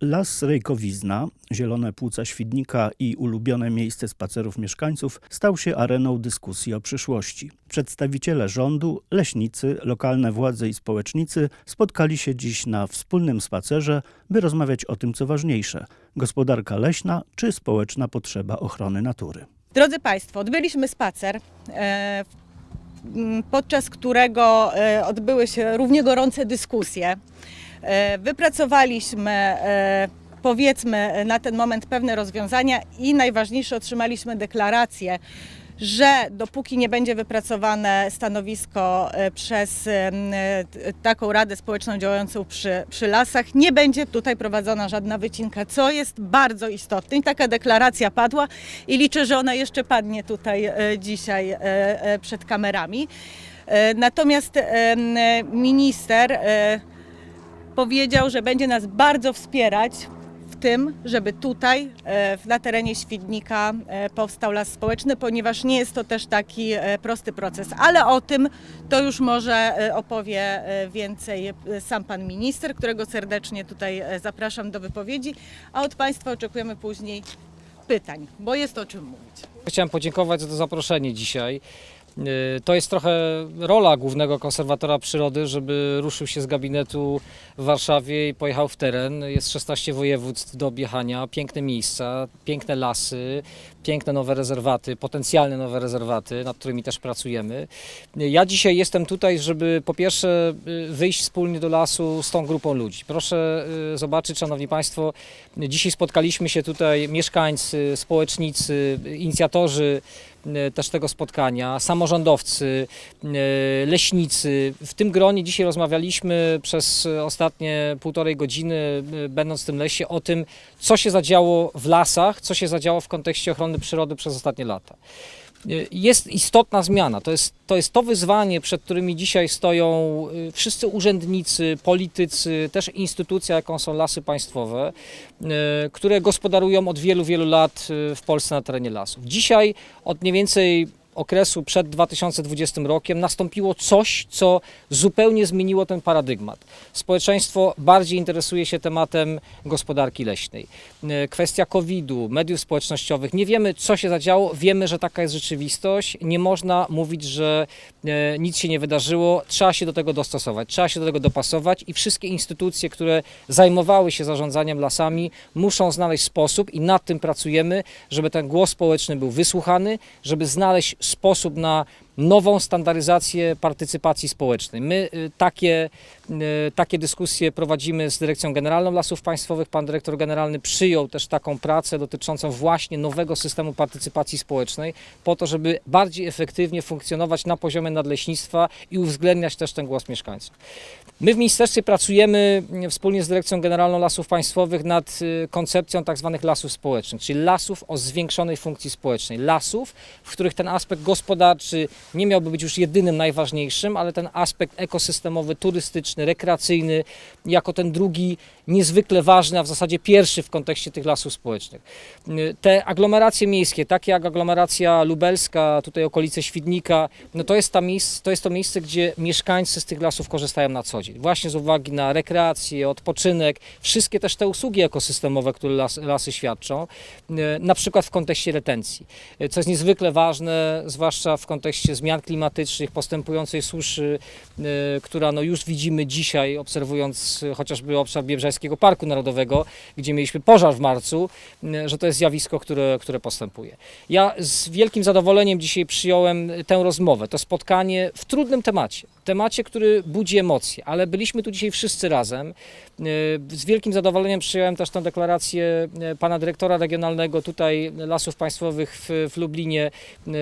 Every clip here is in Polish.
Las Rejkowizna, zielone płuca Świdnika i ulubione miejsce spacerów mieszkańców stał się areną dyskusji o przyszłości. Przedstawiciele rządu, leśnicy, lokalne władze i społecznicy spotkali się dziś na wspólnym spacerze, by rozmawiać o tym, co ważniejsze gospodarka leśna czy społeczna potrzeba ochrony natury. Drodzy Państwo, odbyliśmy spacer, e, podczas którego e, odbyły się równie gorące dyskusje. E, Wypracowaliśmy, e, powiedzmy, na ten moment pewne rozwiązania i najważniejsze, otrzymaliśmy deklarację, że dopóki nie będzie wypracowane stanowisko e, przez taką Radę Społeczną działającą przy, przy lasach, nie będzie tutaj prowadzona żadna wycinka, co jest bardzo istotne. I taka deklaracja padła i liczę, że ona jeszcze padnie tutaj dzisiaj przed kamerami. Natomiast minister powiedział, że będzie nas bardzo wspierać w tym, żeby tutaj e, na terenie Świdnika e, powstał las społeczny, ponieważ nie jest to też taki e, prosty proces. Ale o tym to już może opowie więcej sam pan minister, którego serdecznie tutaj zapraszam do wypowiedzi, a od Państwa oczekujemy później pytań, bo jest o czym mówić. Chciałem podziękować za to zaproszenie dzisiaj. Yy, To jest trochę rola głównego konserwatora przyrody, żeby ruszył się z gabinetu w Warszawie i pojechał w teren. Jest 16 województw do objechania, piękne miejsca, piękne lasy, piękne nowe rezerwaty, potencjalne nowe rezerwaty, nad którymi też pracujemy. Ja dzisiaj jestem tutaj, żeby po pierwsze yy, wyjść wspólnie do lasu z tą grupą ludzi. Proszę yy, zobaczyć, Szanowni Państwo, dzisiaj spotkaliśmy się tutaj mieszkańcy, społecznicy, inicjatorzy też tego spotkania, samorządowcy, e, leśnicy. W tym gronie dzisiaj rozmawialiśmy przez ostatnie półtorej godziny, e, będąc w tym lesie, o tym, co się zadziało w lasach, co się zadziało w kontekście ochrony przyrody przez ostatnie lata. E, Jest istotna zmiana. To jest, to jest to wyzwanie, przed którymi dzisiaj stoją e, wszyscy urzędnicy, politycy, też instytucja, jaką są lasy państwowe, e, które gospodarują od wielu, wielu lat w Polsce na terenie lasów. Dzisiaj od mniej więcej okresu przed 2020 rokiem nastąpiło coś, co zupełnie zmieniło ten paradygmat. Społeczeństwo bardziej interesuje się tematem gospodarki leśnej. E, Kwestia COVID-u, mediów społecznościowych. Nie wiemy, co się zadziało, wiemy, że taka jest rzeczywistość. Nie można mówić, że e, nic się nie wydarzyło. Trzeba się do tego dostosować, trzeba się do tego dopasować i wszystkie instytucje, które zajmowały się zarządzaniem lasami, muszą znaleźć sposób i nad tym pracujemy, żeby ten głos społeczny był wysłuchany, żeby znaleźć sposób na nową standaryzację partycypacji społecznej. My y, takie, y, takie dyskusje prowadzimy z Dyrekcją Generalną Lasów Państwowych. Pan dyrektor generalny przyjął też taką pracę dotyczącą właśnie nowego systemu partycypacji społecznej, po to, żeby bardziej efektywnie funkcjonować na poziomie nadleśnictwa i uwzględniać też ten głos mieszkańców. My w ministerstwie pracujemy mm, wspólnie z Dyrekcją Generalną Lasów Państwowych nad y, koncepcją tak zwanych lasów społecznych, czyli lasów o zwiększonej funkcji społecznej. Lasów, w których ten aspekt gospodarczy nie miałby być już jedynym, najważniejszym, ale ten aspekt ekosystemowy, turystyczny, rekreacyjny, jako ten drugi, niezwykle ważny, a w zasadzie pierwszy w kontekście tych lasów społecznych. Y, Te aglomeracje miejskie, takie jak aglomeracja lubelska, tutaj okolice Świdnika, no to jest, ta to jest to miejsce, gdzie mieszkańcy z tych lasów korzystają na co dzień. Właśnie z uwagi na rekreację, odpoczynek, wszystkie też te usługi ekosystemowe, które las, lasy świadczą, y, na przykład w kontekście retencji, y, co jest niezwykle ważne, zwłaszcza w kontekście zmian klimatycznych, postępującej suszy, która no już widzimy dzisiaj, obserwując chociażby obszar Parku Narodowego, gdzie mieliśmy pożar w marcu, y, że to jest zjawisko, które, które postępuje. Ja z wielkim zadowoleniem dzisiaj przyjąłem tę rozmowę, to spotkanie w trudnym temacie, temacie, który budzi emocje, ale byliśmy tu dzisiaj wszyscy razem. Y, Z wielkim zadowoleniem przyjąłem też tę deklarację y, pana dyrektora regionalnego tutaj Lasów Państwowych w, w Lublinie y,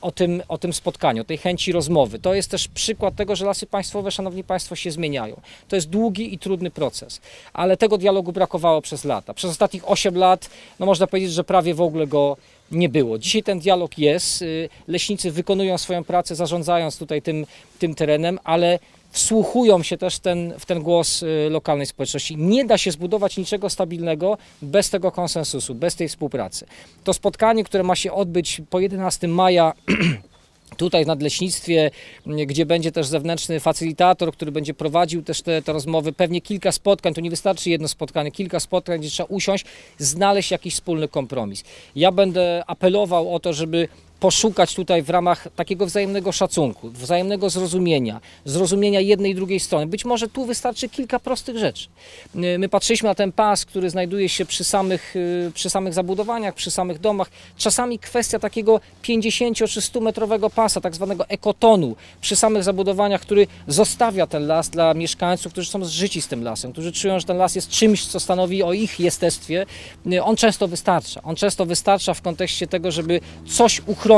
o tym, o tym spotkaniu, tej chęci rozmowy. To jest też przykład tego, że Lasy Państwowe, Szanowni Państwo, się zmieniają. To jest długi i trudny proces, ale tego dialogu brakowało przez lata. Przez ostatnich 8 lat, no można powiedzieć, że prawie w ogóle go nie było. Dzisiaj ten dialog jest. y, Leśnicy wykonują swoją pracę, zarządzając tutaj tym, tym terenem, ale wsłuchują się też ten, w ten głos y, lokalnej społeczności. Nie da się zbudować niczego stabilnego bez tego konsensusu, bez tej współpracy. To spotkanie, które ma się odbyć po 11 maja Tutaj w nadleśnictwie, gdzie będzie też zewnętrzny facylitator, który będzie prowadził też te, te rozmowy, pewnie kilka spotkań, to nie wystarczy jedno spotkanie, kilka spotkań, gdzie trzeba usiąść, znaleźć jakiś wspólny kompromis. Ja będę apelował o to, żeby poszukać tutaj w ramach takiego wzajemnego szacunku, wzajemnego zrozumienia, zrozumienia jednej i drugiej strony. Być może tu wystarczy kilka prostych rzeczy. Y, My patrzyliśmy na ten pas, który znajduje się przy samych, y, przy samych zabudowaniach, przy samych domach. Czasami kwestia takiego 50 czy 100 metrowego pasa, tak zwanego ekotonu, przy samych zabudowaniach, który zostawia ten las dla mieszkańców, którzy są zżyci z tym lasem, którzy czują, że ten las jest czymś, co stanowi o ich jestestwie. Y, On często wystarcza. On często wystarcza w kontekście tego, żeby coś uchronić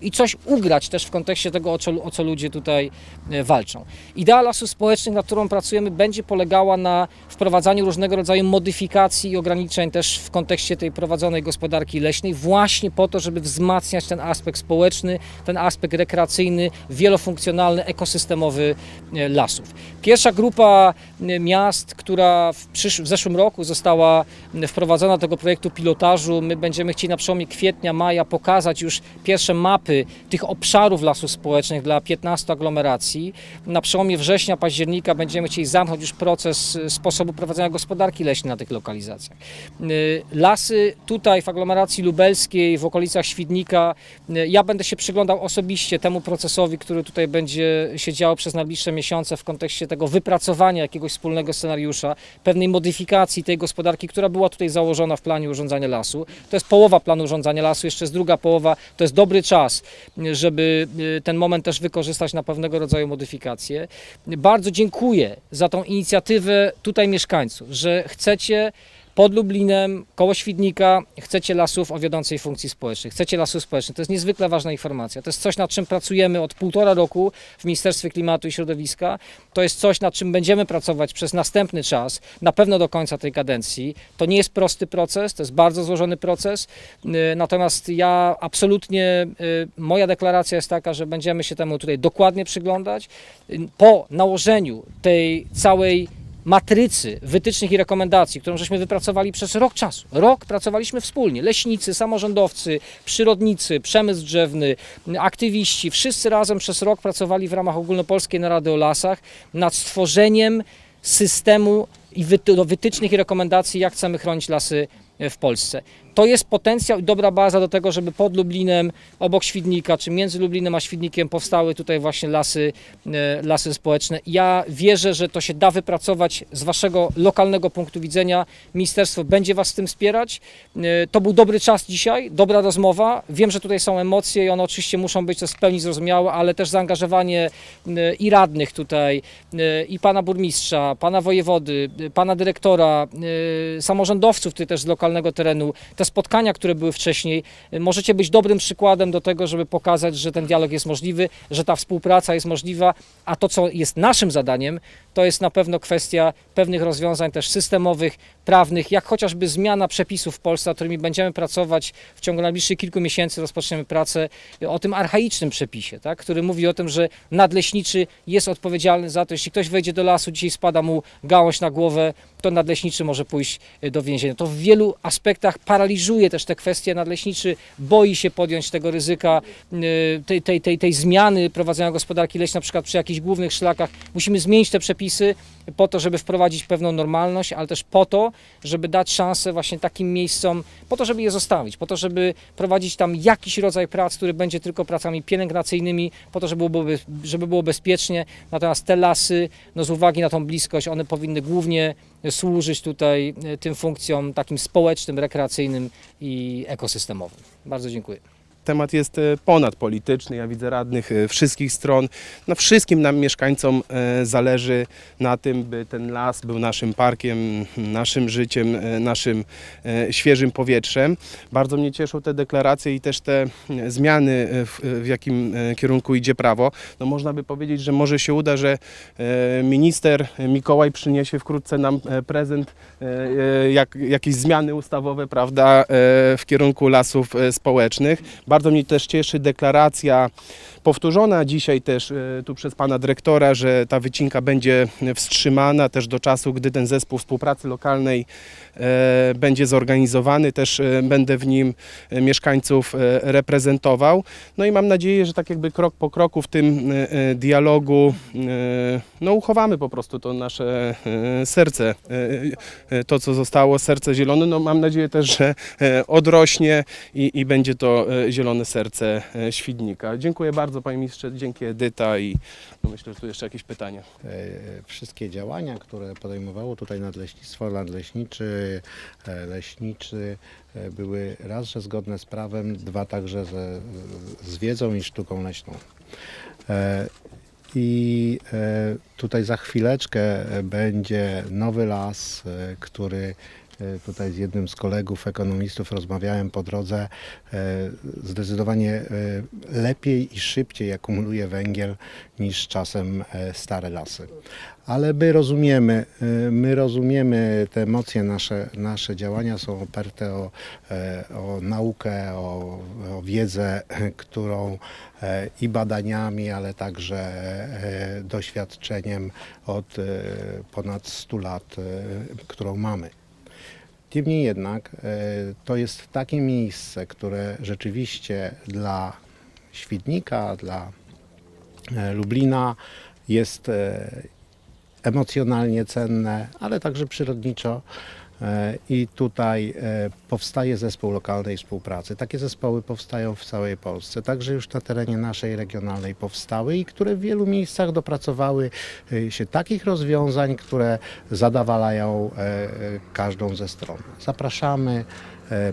i coś ugrać też w kontekście tego, o co, o co ludzie tutaj e, walczą. Idea lasów społecznych, nad którą pracujemy, będzie polegała na wprowadzaniu różnego rodzaju modyfikacji i ograniczeń też w kontekście tej prowadzonej gospodarki leśnej, właśnie po to, żeby wzmacniać ten aspekt społeczny, ten aspekt rekreacyjny, wielofunkcjonalny, ekosystemowy e, lasów. Pierwsza grupa e, miast, która w, w zeszłym roku została wprowadzona do tego projektu pilotażu, my będziemy chcieli na przełomie kwietnia, maja pokazać już pierwsze mapy tych obszarów lasów społecznych dla 15 aglomeracji. Na przełomie września, października będziemy chcieli zamknąć już proces y, sposobu prowadzenia gospodarki leśnej na tych lokalizacjach. Y, Lasy tutaj w aglomeracji lubelskiej, w okolicach Świdnika, y, ja będę się przyglądał osobiście temu procesowi, który tutaj będzie się działo przez najbliższe miesiące w kontekście tego wypracowania jakiegoś wspólnego scenariusza, pewnej modyfikacji tej gospodarki, która była tutaj założona w planie urządzania lasu. To jest połowa planu urządzania lasu, jeszcze jest druga połowa, to jest dobry czas, żeby y, ten moment też wykorzystać na pewnego rodzaju modyfikacje. Bardzo dziękuję za tą inicjatywę tutaj mieszkańców, że chcecie pod Lublinem, koło Świdnika, chcecie lasów o wiodącej funkcji społecznej, chcecie lasów społecznych. To jest niezwykle ważna informacja. To jest coś, nad czym pracujemy od półtora roku w Ministerstwie Klimatu i Środowiska. To jest coś, nad czym będziemy pracować przez następny czas, na pewno do końca tej kadencji. To nie jest prosty proces, to jest bardzo złożony proces. Y, Natomiast ja absolutnie, y, moja deklaracja jest taka, że będziemy się temu tutaj dokładnie przyglądać. Y, Po nałożeniu tej całej matrycy wytycznych i rekomendacji, którą żeśmy wypracowali przez rok czasu. Rok pracowaliśmy wspólnie. Leśnicy, samorządowcy, przyrodnicy, przemysł drzewny, aktywiści, wszyscy razem przez rok pracowali w ramach ogólnopolskiej narady o lasach nad stworzeniem systemu i do wytycznych i rekomendacji, jak chcemy chronić lasy w Polsce. To jest potencjał i dobra baza do tego, żeby pod Lublinem, obok Świdnika, czy między Lublinem a Świdnikiem powstały tutaj właśnie lasy, e, lasy społeczne. Ja wierzę, że to się da wypracować z Waszego lokalnego punktu widzenia. Ministerstwo będzie Was w tym wspierać. E, To był dobry czas dzisiaj, dobra rozmowa. Wiem, że tutaj są emocje i one oczywiście muszą być w pełni zrozumiałe, ale też zaangażowanie e, i radnych tutaj, i pana burmistrza, pana wojewody, pana dyrektora, samorządowców tutaj też z lokalnego terenu, te spotkania, które były wcześniej, e, możecie być dobrym przykładem do tego, żeby pokazać, że ten dialog jest możliwy, że ta współpraca jest możliwa, a to, co jest naszym zadaniem, to jest na pewno kwestia pewnych rozwiązań też systemowych, prawnych, jak chociażby zmiana przepisów w Polsce, nad którymi będziemy pracować w ciągu najbliższych kilku miesięcy, rozpoczniemy pracę e, o tym archaicznym przepisie, tak, który mówi o tym, że nadleśniczy jest odpowiedzialny za to, jeśli ktoś wejdzie do lasu, dzisiaj spada mu gałąź na głowę, to nadleśniczy może pójść e, do więzienia. To w wielu aspektach paraliżuje też te kwestie. Nadleśniczy boi się podjąć tego ryzyka, e, tej, tej, tej, tej zmiany prowadzenia gospodarki leśnej, na przykład przy jakichś głównych szlakach. Musimy zmienić te przepisy po to, żeby wprowadzić pewną normalność, ale też po to, żeby dać szansę właśnie takim miejscom, po to, żeby je zostawić, po to, żeby prowadzić tam jakiś rodzaj prac, który będzie tylko pracami pielęgnacyjnymi, po to, żeby było, żeby było bezpiecznie. Natomiast te lasy, no z uwagi na tą bliskość, one powinny głównie służyć tutaj e, tym funkcjom takim społecznym, rekreacyjnym i ekosystemowym. Bardzo dziękuję. Temat jest e, ponadpolityczny. Ja widzę radnych e, wszystkich stron. No wszystkim nam mieszkańcom e, zależy na tym, by ten las był naszym parkiem, naszym życiem, naszym świeżym powietrzem. Bardzo mnie cieszą te deklaracje i też te zmiany, w, jakim kierunku idzie prawo. No można by powiedzieć, że może się uda, że minister Mikołaj przyniesie wkrótce nam prezent, jak, jakieś zmiany ustawowe, prawda, w kierunku lasów społecznych. Bardzo mnie też cieszy deklaracja powtórzona dzisiaj też e, tu przez pana dyrektora, że ta wycinka będzie wstrzymana też do czasu, gdy ten zespół współpracy lokalnej e, będzie zorganizowany. Też e, będę w nim mieszkańców reprezentował. No i mam nadzieję, że tak jakby krok po kroku w tym dialogu no uchowamy po prostu to nasze serce, to co zostało, serce zielone. No mam nadzieję też, że odrośnie i, i będzie to e, zielone serce e, Świdnika. Dziękuję bardzo panie ministrze, dzięki Edyta i no myślę, że tu jeszcze jakieś pytania. e, wszystkie działania, które podejmowało tutaj nadleśnictwo, nadleśniczy, e, leśniczy e, były raz, że zgodne z prawem, dwa także ze, z wiedzą i sztuką leśną. E, I e, tutaj za chwileczkę e, będzie nowy las, e, który e, tutaj z jednym z kolegów ekonomistów rozmawiałem po drodze, e, zdecydowanie e, lepiej i szybciej akumuluje węgiel niż czasem e, stare lasy. Ale my rozumiemy, e, my rozumiemy te emocje, nasze, nasze działania są oparte o, e, o naukę, o, o wiedzę, którą e, i badaniami, ale także e, doświadczeniem od e, ponad 100 lat, e, którą mamy. Niemniej jednak e, to jest takie miejsce, które rzeczywiście dla Świdnika, dla e, Lublina jest e, emocjonalnie cenne, ale także przyrodniczo. E, I tutaj e, powstaje zespół lokalnej współpracy. Takie zespoły powstają w całej Polsce, także już na terenie naszej regionalnej powstały i które w wielu miejscach dopracowały e, się takich rozwiązań, które zadawalają każdą ze stron. Zapraszamy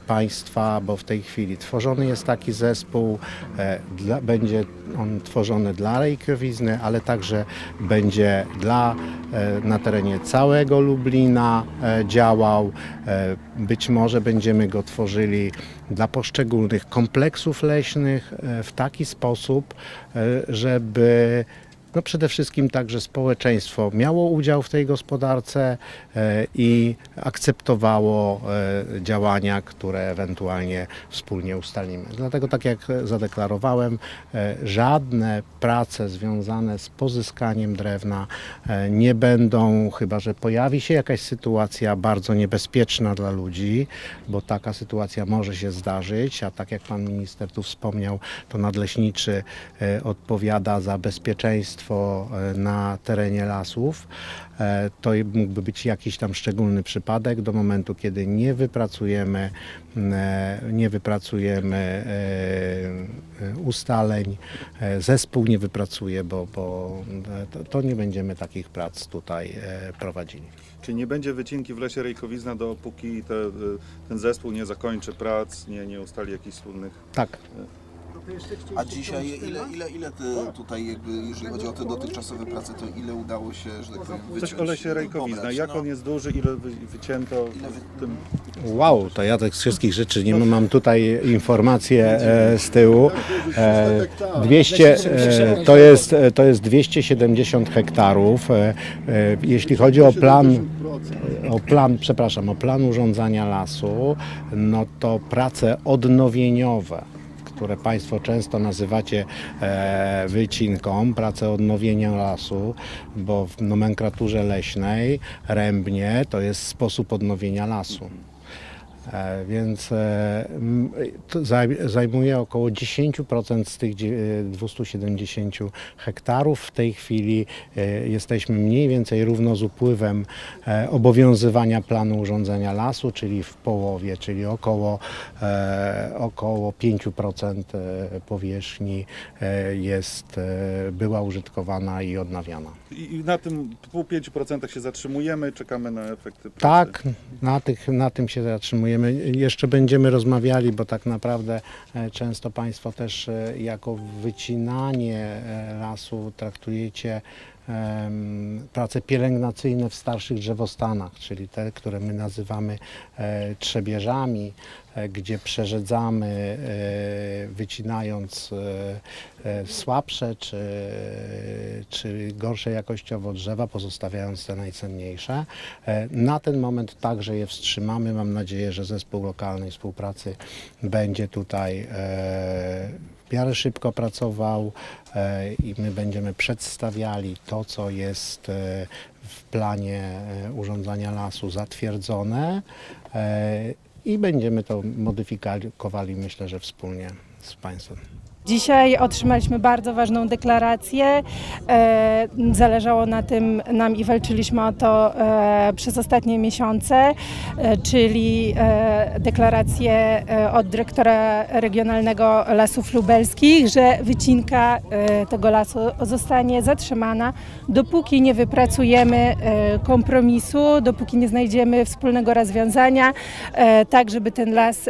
Państwa, bo w tej chwili tworzony jest taki zespół, e, dla, będzie on tworzony dla Rejkiewizny, ale także będzie dla, e, na terenie całego Lublina e, działał. E, Być może będziemy go tworzyli dla poszczególnych kompleksów leśnych e, w taki sposób, e, żeby no przede wszystkim także społeczeństwo miało udział w tej gospodarce e, i akceptowało e, działania, które ewentualnie wspólnie ustalimy. Dlatego, tak jak zadeklarowałem, e, żadne prace związane z pozyskaniem drewna nie będą, chyba że pojawi się jakaś sytuacja bardzo niebezpieczna dla ludzi, bo taka sytuacja może się zdarzyć, a tak jak pan minister tu wspomniał, to nadleśniczy odpowiada za bezpieczeństwo e, na terenie lasów. E, To mógłby być jakiś tam szczególny przypadek do momentu, kiedy nie wypracujemy, e, nie wypracujemy ustaleń, zespół nie wypracuje, bo, bo to, nie będziemy takich prac tutaj prowadzili. Czyli nie będzie wycinki w lesie Rejkowizna, dopóki te, ten zespół nie zakończy prac, nie, nie ustali jakichś wspólnych. Tak, A dzisiaj ile, ile, ile te tutaj jakby, jeżeli chodzi o te dotychczasowe prace, to ile udało się, że tak powiem, Coś wyciąć, o lesie Rejkowizna. pobrać? Jak No, on jest duży, ile wy, wycięto Ile wy- w tym Wow, to ja tych wszystkich rzeczy nie mam tutaj informacje e, z tyłu. E, 200, e, to, jest, e, to jest 270 hektarów. E, e, jeśli chodzi o plan, o plan, przepraszam, o plan urządzania lasu, no to prace odnowieniowe które Państwo często nazywacie e, wycinką, pracę odnowienia lasu, bo w nomenklaturze leśnej rębnie to jest sposób odnowienia lasu. E, Więc e, zajmuje około 10% z tych dzie- 270 hektarów. W tej chwili e, jesteśmy mniej więcej równo z upływem obowiązywania planu urządzenia lasu, czyli w połowie, czyli około, około 5% e, powierzchni jest, była użytkowana i odnawiana. I, na tym pół 5% się zatrzymujemy, czekamy na efekty pracy. Tak, na, tych, na tym się zatrzymujemy. Jeszcze będziemy rozmawiali, bo tak naprawdę e, często Państwo też e, jako wycinanie e, lasu traktujecie prace pielęgnacyjne w starszych drzewostanach, czyli te, które my nazywamy e, trzebieżami, e, gdzie przerzedzamy, e, wycinając słabsze czy, czy gorsze jakościowo drzewa, pozostawiając te najcenniejsze. Na ten moment także je wstrzymamy. Mam nadzieję, że zespół lokalnej współpracy będzie tutaj w miarę szybko pracował e, i my będziemy przedstawiali to, co jest e, w planie e, urządzania lasu zatwierdzone i będziemy to modyfikowali, myślę, że wspólnie z Państwem. Dzisiaj otrzymaliśmy bardzo ważną deklarację. E, Zależało na tym nam i walczyliśmy o to e, przez ostatnie miesiące, e, czyli deklarację od dyrektora Regionalnego Lasów Lubelskich, że wycinka tego lasu zostanie zatrzymana, dopóki nie wypracujemy kompromisu, dopóki nie znajdziemy wspólnego rozwiązania, tak żeby ten las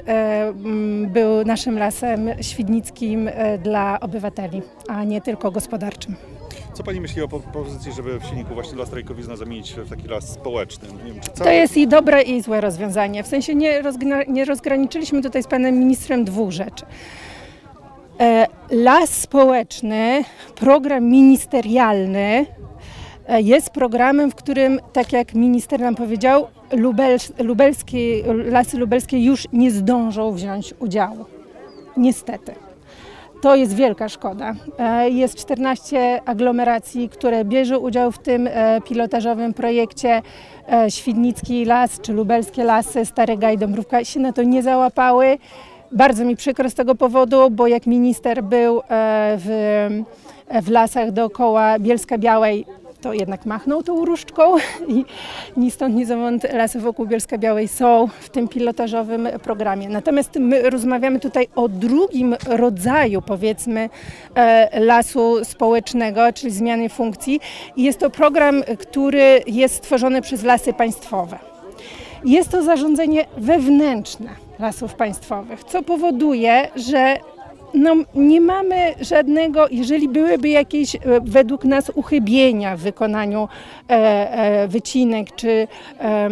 był naszym lasem świdnickim dla obywateli, a nie tylko gospodarczym. Co Pani myśli o po- propozycji, żeby w silniku właśnie las Rejkowizna zamienić w taki las społeczny? Nie wiem, To jest i dobre i złe rozwiązanie. W sensie nie, nie rozgraniczyliśmy tutaj z panem ministrem dwóch rzeczy. E, Las społeczny, program ministerialny e, jest programem, w którym, tak jak minister nam powiedział, lubelskie, lasy lubelskie już nie zdążą wziąć udziału. Niestety. To jest wielka szkoda. E, Jest 14 aglomeracji, które bierze udział w tym e, pilotażowym projekcie. E, Świdnicki Las czy Lubelskie Lasy, Stary Gaj, Dąbrówka się na to nie załapały. Bardzo mi przykro z tego powodu, bo jak minister był w, w lasach dookoła Bielska Białej, to jednak machnął tą różdżką i ni stąd, ni zowąd lasy wokół Bielska Białej są w tym pilotażowym programie. Natomiast my rozmawiamy tutaj o drugim rodzaju, powiedzmy, e, lasu społecznego, czyli zmiany funkcji. I jest to program, który jest stworzony przez lasy państwowe. Jest to zarządzanie wewnętrzne lasów państwowych, co powoduje, że no, nie mamy żadnego, jeżeli byłyby jakieś e, według nas uchybienia w wykonaniu e, e, wycinek, czy, em,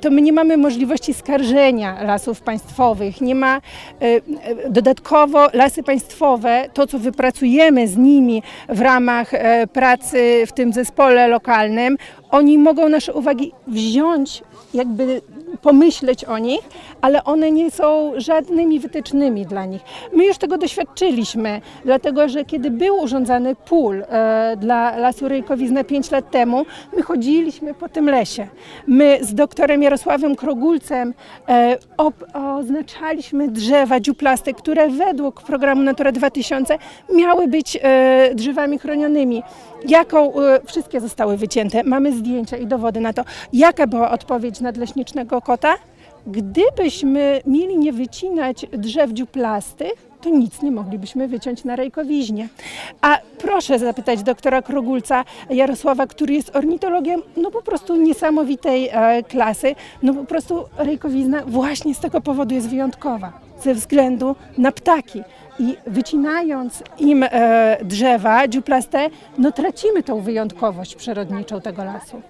to my nie mamy możliwości skarżenia lasów państwowych. Nie ma e, e, dodatkowo lasy państwowe, to co wypracujemy z nimi w ramach e, pracy w tym zespole lokalnym, oni mogą nasze uwagi wziąć, jakby pomyśleć o nich, ale one nie są żadnymi wytycznymi dla nich. My już tego doświadczyliśmy, dlatego że kiedy był urządzany pól e, dla Lasu Rejkowizna 5 lat temu, my chodziliśmy po tym lesie. My z doktorem Jarosławem Krogulcem e, ob, oznaczaliśmy drzewa dziuplaste, które według programu Natura 2000 miały być e, drzewami chronionymi. Jaką, e, wszystkie zostały wycięte, mamy zdjęcia i dowody na to. Jaka była odpowiedź nadleśnicznego kota? Gdybyśmy mieli nie wycinać drzew dziuplastych, to nic nie moglibyśmy wyciąć na rejkowiźnie. A proszę zapytać doktora Krogulca Jarosława, który jest ornitologiem, no po prostu niesamowitej e, klasy, no po prostu rejkowizna właśnie z tego powodu jest wyjątkowa, ze względu na ptaki. I wycinając im e, drzewa dziuplaste, no tracimy tą wyjątkowość przyrodniczą tego lasu.